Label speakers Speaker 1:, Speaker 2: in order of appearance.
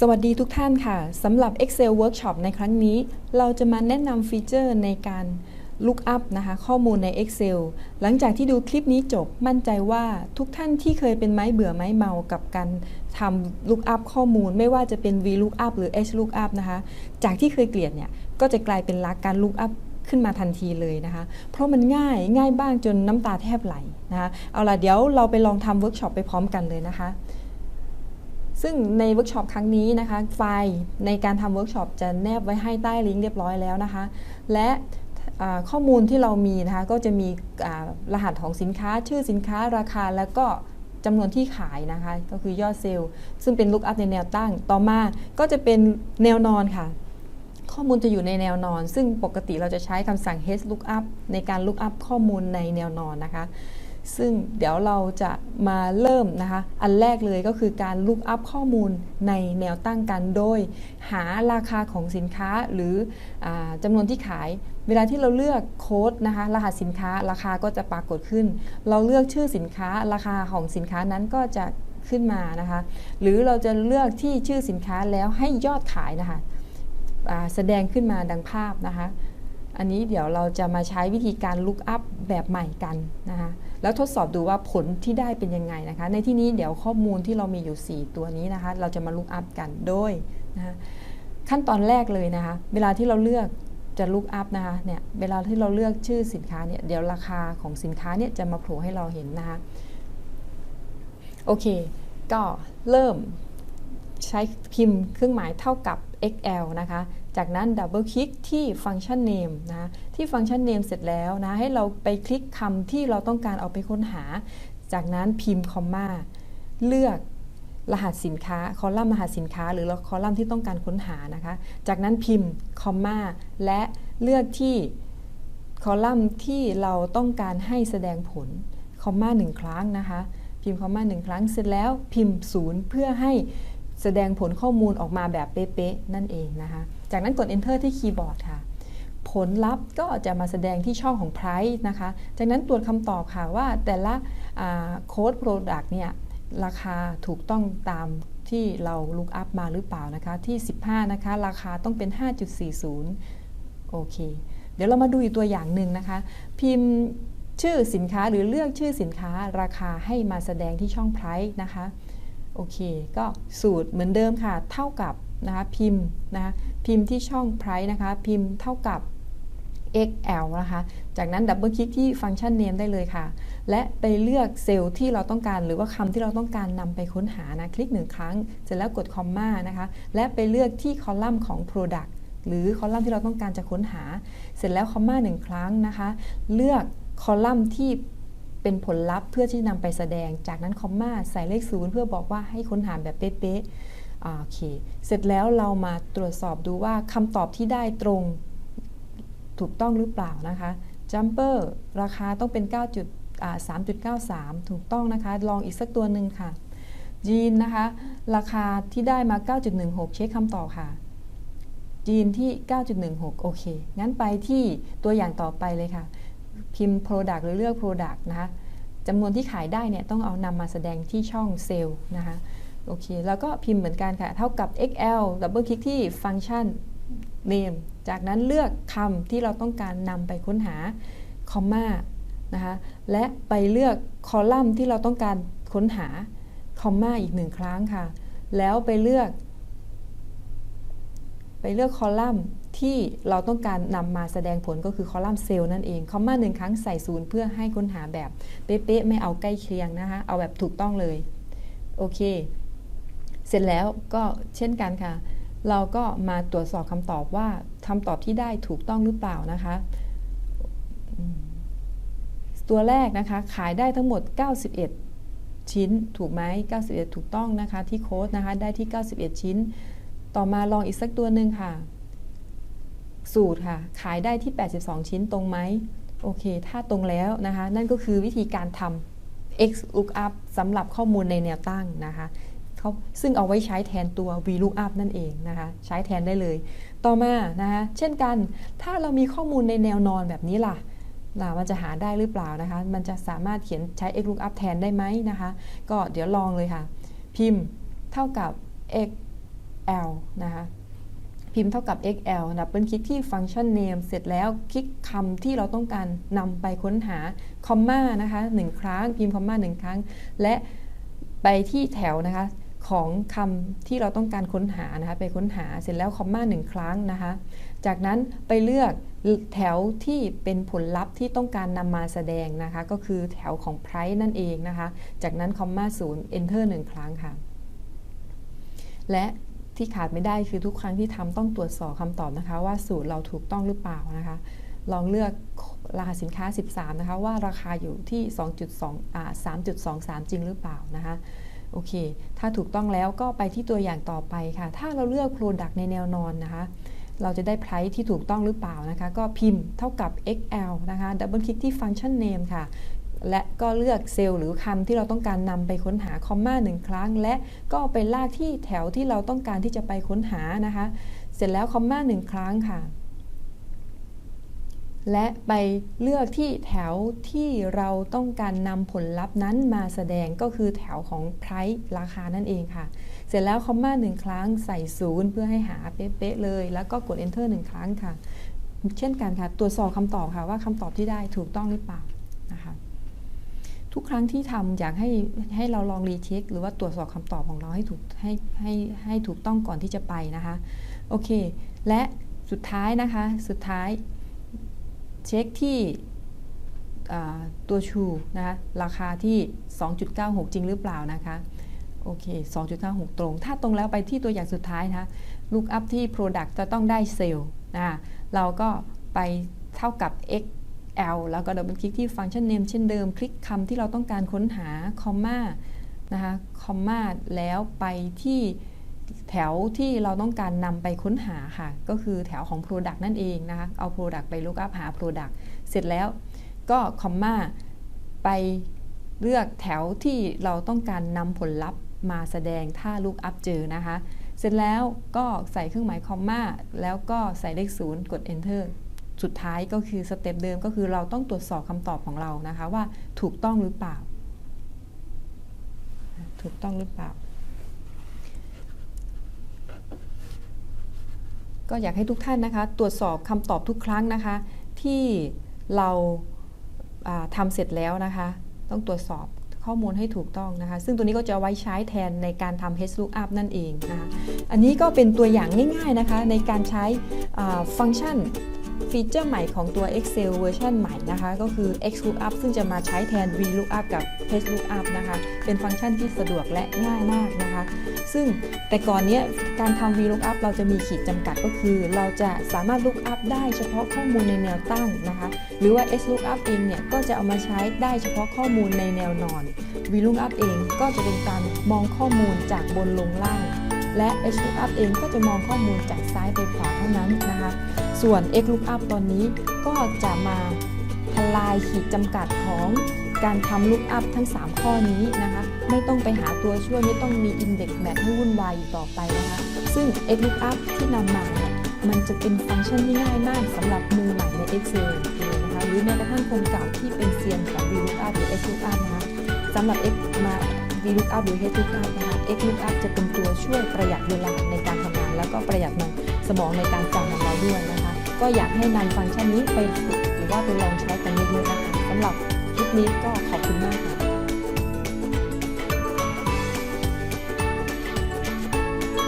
Speaker 1: สวัสดีทุกท่านค่ะสำหรับ Excel Workshop ในครั้งนี้ เราจะมาแนะนำฟีเจอร์ในการ Look up นะคะ ข้อมูลใน Excel หลังจากที่ดูคลิปนี้จบมั่นใจว่าทุกท่านที่เคยเป็นไม้เบื่อไม้เมากับการทำ Look up ข้อมูล ไม่ว่าจะเป็น V Look up หรือ H Look up นะคะ จากที่เคยเกลียดเนี่ย ก็จะกลายเป็นรักการ Look up ขึ้นมาทันทีเลยนะคะ เพราะมันง่ายง่ายบ้างจนน้ำตาแทบไหลนะคะ เอาล่ะเดี๋ยวเราไปลองทำเวิร์กช็อปไปพร้อมกันเลยนะคะ ซึ่งในเวิร์กช็อปครั้งนี้นะคะ ไฟล์ในการทำเวิร์กช็อปจะแนบไว้ให้ใต้ลิงก์เรียบร้อยแล้วนะคะ และข้อมูลที่เรามีนะคะ ก็จะมีรหัสของสินค้า ชื่อสินค้าราคาแล้วก็จำนวนที่ขายนะคะ ก็คือยอดเซลล์ซึ่งเป็น look up ในแนวตั้ง ต่อมาก็จะเป็นแนวนอนค่ะ ข้อมูลจะอยู่ในแนวนอน ซึ่งปกติเราจะใช้คำสั่ง h look up ในการ look up ข้อมูลในแนวนอนนะคะ ซึ่งเดี๋ยวเราจะมาเริ่มนะคะ อันแรกเลยก็คือการลุกอัพข้อมูลในแนวตั้งกันโดย หาราคาของสินค้าหรืออจำนวนที่ขาย เวลาที่เราเลือกโค้ดนะคะ รหัสสินค้าราคาก็จะปรากฏขึ้น เราเลือกชื่อสินค้าราคาของสินค้านั้นก็จะขึ้นมานะคะ หรือเราจะเลือกที่ชื่อสินค้าแล้วให้ยอดขายนะคะแสดงขึ้นมาดังภาพนะคะ อันนี้เดี๋ยวเราจะมาใช้วิธีการ look up แบบใหม่กันนะคะแล้วทดสอบดูว่าผลที่ได้เป็นยังไงนะคะ ในที่นี้เดี๋ยวข้อมูลที่เรามีอยู่ 4 ตัวนี้นะคะ เราจะมาลุกอัพกันโดยนะคะขั้นตอนแรกเลยนะคะ เวลาที่เราเลือกจะลุกอัพนะคะเนี่ยเวลาที่เราเลือกชื่อสินค้าเนี่ยเดี๋ยวราคาของสินค้าเนี่ยจะมาโผล่ให้เราเห็นนะคะโอเค ก็เริ่มใช้พิมพ์เครื่องหมายเท่ากับ XL นะคะ จากนั้นดับเบิลคลิกที่ฟังก์ชัน name นะที่ฟังก์ชัน name เสร็จแล้วนะให้เราไปคลิกคำที่เราต้องการเอาไปค้นหา จากนั้นพิมพ์คอมมาเลือกรหัสสินค้า คอลัมน์รหัสสินค้า หรือคอลัมน์ที่ต้องการค้นหานะคะ จากนั้นพิมพ์คอมมาและเลือกที่คอลัมน์ที่เราต้องการให้แสดงผลคอมมาหนึ่งครั้งนะคะ พิมพ์คอมมาหนึ่งครั้งเสร็จแล้วพิมพ์ศูนย์เพื่อให้แสดงผลข้อมูลออกมาแบบเป๊ะๆนั่นเองนะคะ จากนั้นกด enter ที่คีย์บอร์ดค่ะ ผลลัพธ์ก็จะมาแสดงที่ช่องของ price นะคะ จากนั้นตรวจคำตอบค่ะว่าแต่ละโค้ด product เนี่ยราคาถูกต้องตามที่เรา look up มาหรือเปล่านะคะ ที่ 15 นะคะ ราคาต้องเป็น 5.40 โอเค เดี๋ยวเรามาดูอีกตัวอย่างหนึ่งนะคะ พิมพ์ชื่อสินค้าหรือเลือกชื่อสินค้าราคาให้มาแสดงที่ช่อง price นะคะ โอเค ก็สูตรเหมือนเดิมค่ะ เท่ากับ นะคะพิมพ์นะคะพิมพ์ที่ช่อง price นะคะ พิมพ์เท่ากับ XL นะคะ จากนั้นดับเบิลคลิกที่ฟังก์ชัน name ได้เลยค่ะ และไปเลือกเซลล์ที่เราต้องการ หรือว่าคำที่เราต้องการนำไปค้นหานะ คลิกหนึ่งครั้ง เสร็จแล้วกดคอมมานะคะ และไปเลือกที่คอลัมน์ของ product หรือคอลัมน์ที่เราต้องการจะค้นหา เสร็จแล้วคอมมาหนึ่งครั้งนะคะ เลือกคอลัมน์ที่เป็นผลลัพธ์เพื่อที่นำไปแสดง จากนั้นคอมมาใส่เลขศูนย์เพื่อบอกว่าให้ค้นหาแบบเป๊ะ โอเค เสร็จแล้วเรามาตรวจสอบดูว่าคำตอบที่ได้ตรงถูกต้องหรือเปล่านะคะจัมเปอร์ราคาต้องเป็น 9.3.93 ถูกต้องนะคะ ลองอีกสักตัวหนึ่งค่ะจีนนะคะ ราคาที่ได้มา 9.16 เช็คคำตอบค่ะจีนที่ 9.16 โอเค งั้นไปที่ตัวอย่างต่อไปเลยค่ะ พิมพ์ Product หรือเลือก Product นะคะจำนวนที่ขายได้เนี่ยต้องเอานำมาแสดงที่ช่องเซลล์นะคะ โอเค แล้วก็พิมพ์เหมือนกันค่ะ เท่ากับ xl ดับเบิลคลิกที่ฟังก์ชัน name จากนั้นเลือกคำที่เราต้องการนำไปค้นหาคอมมานะคะ และไปเลือกคอลัมน์ที่เราต้องการค้นหาคอมมาอีกหนึ่งครั้งค่ะ แล้วไปเลือก ไปเลือกคอลัมน์ที่เราต้องการนำมาแสดงผลก็คือคอลัมน์เซลล์นั่นเองคอมมาหนึ่งครั้งใส่ศูนย์เพื่อให้ค้นหาแบบเป๊ะๆไม่เอาใกล้เคียงนะคะ เอาแบบถูกต้องเลย โอเค เสร็จแล้วก็เช่นกันค่ะ เราก็มาตรวจสอบคำตอบว่าคำตอบที่ได้ถูกต้องหรือเปล่านะคะ ตัวแรกนะคะ ขายได้ทั้งหมด 91 ชิ้น ถูกไหม91 ถูกต้องนะคะ ที่โค้ดนะคะ ได้ที่ 91 ชิ้น ต่อมาลองอีกสักตัวหนึ่งค่ะ สูตรค่ะ ขายได้ที่ 82 ชิ้นตรงไหมโอเค ถ้าตรงแล้วนะคะ นั่นก็คือวิธีการทำ x lookup สำหรับข้อมูลในแนวตั้งนะคะ เขาซึ่งเอาไว้ใช้แทนตัว VLOOKUP นั่นเองนะคะใช้แทนได้เลย ต่อมานะคะเช่นกันถ้าเรามีข้อมูลในแนวนอนแบบนี้ล่ะนะมันจะหาได้หรือเปล่านะคะ มันจะสามารถเขียนใช้ XLOOKUP แทนได้ไหมนะคะ ก็เดี๋ยวลองเลยค่ะ พิมพ์เท่ากับ xl นะคะ พิมพ์เท่ากับ xl ดับเบิลคลิกที่ฟังก์ชัน name เสร็จแล้วคลิกคำที่เราต้องการนำไปค้นหาคอมมานะคะหนึ่งครั้ง พิมพ์คอมมาหนึ่งครั้ง และไปที่แถวนะคะ ของคำที่เราต้องการค้นหานะคะไปค้นหาเสร็จแล้วคอมมาหนึ่งครั้งนะคะจากนั้นไปเลือกแถวที่เป็นผลลัพธ์ที่ต้องการนำมาแสดงนะคะก็คือแถวของ price นั่นเองนะคะจากนั้นคอมมาศูนย์ enter หนึ่งครั้งค่ะ และที่ขาดไม่ได้คือทุกครั้งที่ทำต้องตรวจสอบคำตอบนะคะ ว่าสูตรเราถูกต้องหรือเปล่านะคะลองเลือกรหัสสินค้า 13 นะคะ ว่าราคาอยู่ที่ 2.2 อ่า 3.23 จริงหรือเปล่านะคะ โอเค ถ้าถูกต้องแล้วก็ไปที่ตัวอย่างต่อไปค่ะ ถ้าเราเลือก Product ในแนวนอนนะคะ เราจะได้ price ที่ถูกต้องหรือเปล่านะคะ ก็พิมพ์เท่ากับ XL นะคะ ดับเบิลคลิกที่ function name ค่ะ และก็เลือกเซลล์หรือคำที่เราต้องการนำไปค้นหาคอมมาหนึ่งครั้ง และก็ไปลากที่แถวที่เราต้องการที่จะไปค้นหานะคะ เสร็จแล้วคอมมาหนึ่งครั้งค่ะ และไปเลือกที่แถวที่เราต้องการนำผลลัพธ์นั้นมาแสดงก็คือแถวของ price ราคานั่นเองค่ะ เสร็จแล้วคอมมาหนึ่งครั้งใส่ศูนย์เพื่อให้หาเป๊ะๆเลย แล้วก็กด enter หนึ่งครั้งค่ะ เช่นกันค่ะตรวจสอบคำตอบค่ะว่าคำตอบที่ได้ถูกต้องหรือเปล่านะคะทุกครั้งที่ทำอยากให้ให้เราลองรีเช็คหรือว่าตรวจสอบคำตอบของเราให้ถูกให้ให้ให้ถูกต้องก่อนที่จะไปนะคะโอเค และสุดท้ายนะคะ สุดท้าย เช็คที่ตัวชูนะคะราคาที่ 2.96 จริงหรือเปล่านะคะโอเค 2.96 ตรง ถ้าตรงแล้วไปที่ตัวอย่างสุดท้ายนะคะ look up ที่ product จะต้องได้เซลล์นะเราก็ไปเท่ากับ x L แล้วก็ดับเบิลคลิกที่ฟังก์ชัน name เช่นเดิม คลิกคำที่เราต้องการค้นหาคอมมานะคะคอมมาแล้วไปที่ แถวที่เราต้องการนำไปค้นหาค่ะ ก็คือแถวของ Product นั่นเองนะคะเอา Product ไป look up หา Product เสร็จแล้วก็คอมมาไปเลือกแถวที่เราต้องการนำผลลัพธ์มาแสดงถ้า look up เจอนะคะ เสร็จแล้วก็ใส่เครื่องหมายคอมมาแล้วก็ใส่เลขศูนย์กด enter สุดท้ายก็คือสเต็ปเดิมก็คือเราต้องตรวจสอบคำตอบของเรานะคะว่าถูกต้องหรือเปล่า ถูกต้องหรือเปล่า ก็อยากให้ทุกท่านนะคะ ตรวจสอบคำตอบทุกครั้งนะคะ ที่เราาทำเสร็จแล้วนะคะ ต้องตรวจสอบข้อมูลให้ถูกต้องนะคะ ซึ่งตัวนี้ก็จะไว้ใช้แทนในการทำ HLOOKUP นั่นเองนะคะ อันนี้ก็เป็นตัวอย่างง่ายๆนะคะ ในการใช้ฟังก์ชัน ฟีเจอร์ใหม่ของตัว Excel เวอร์ชันใหม่นะคะ ก็คือ XLOOKUP ซึ่งจะมาใช้แทน VLOOKUP กับ HLOOKUP นะคะ เป็นฟังก์ชันที่สะดวกและง่ายมากนะคะ ซึ่งแต่ก่อนเนี้ยการทำ VLOOKUP เราจะมีขีดจำกัดก็คือ เราจะสามารถ lookup ได้เฉพาะข้อมูลในแนวตั้งนะคะ หรือว่า XLOOKUP เองเนี่ย ก็จะเอามาใช้ได้เฉพาะข้อมูลในแนวนอน VLOOKUP เองก็จะเป็นการมองข้อมูลจากบนลงล่าง และ HLOOKUP เองก็จะมองข้อมูลจากซ้ายไปขวาเท่านั้นนะคะ ส่วน XLOOKUP ตอนนี้ก็จะมาทลายขีดจำกัดของการทำ lookup ทั้ง 3 ข้อนี้นะคะ ไม่ต้องไปหาตัวช่วยไม่ต้องมี index match ให้วุ่นวายอยู่ต่อไปนะคะ ซึ่ง XLOOKUP ที่นำมาเนี่ยมันจะเป็นฟังก์ชันที่ง่ายมากสำหรับมือใหม่ใน Excel เลยนะคะ หรือแม้กระทั่งคนเก่าที่เป็นเซียนของ VLOOKUP หรือ XLOOKUP นะคะสำหรับ X มา VLOOKUP หรือ HLOOKUP นะคะ XLOOKUP จะเป็นตัวช่วยประหยัดเวลาในการทำงาน แล้วก็ประหยัดในสมองในการจำของเราด้วยนะคะ ก็อยากให้นำฟังก์ชันนี้ไปฝึกหรือว่าไปลองใช้กันเยอะๆนะคะสำหรับคลิปนี้ก็ขอบคุณมากค่ะ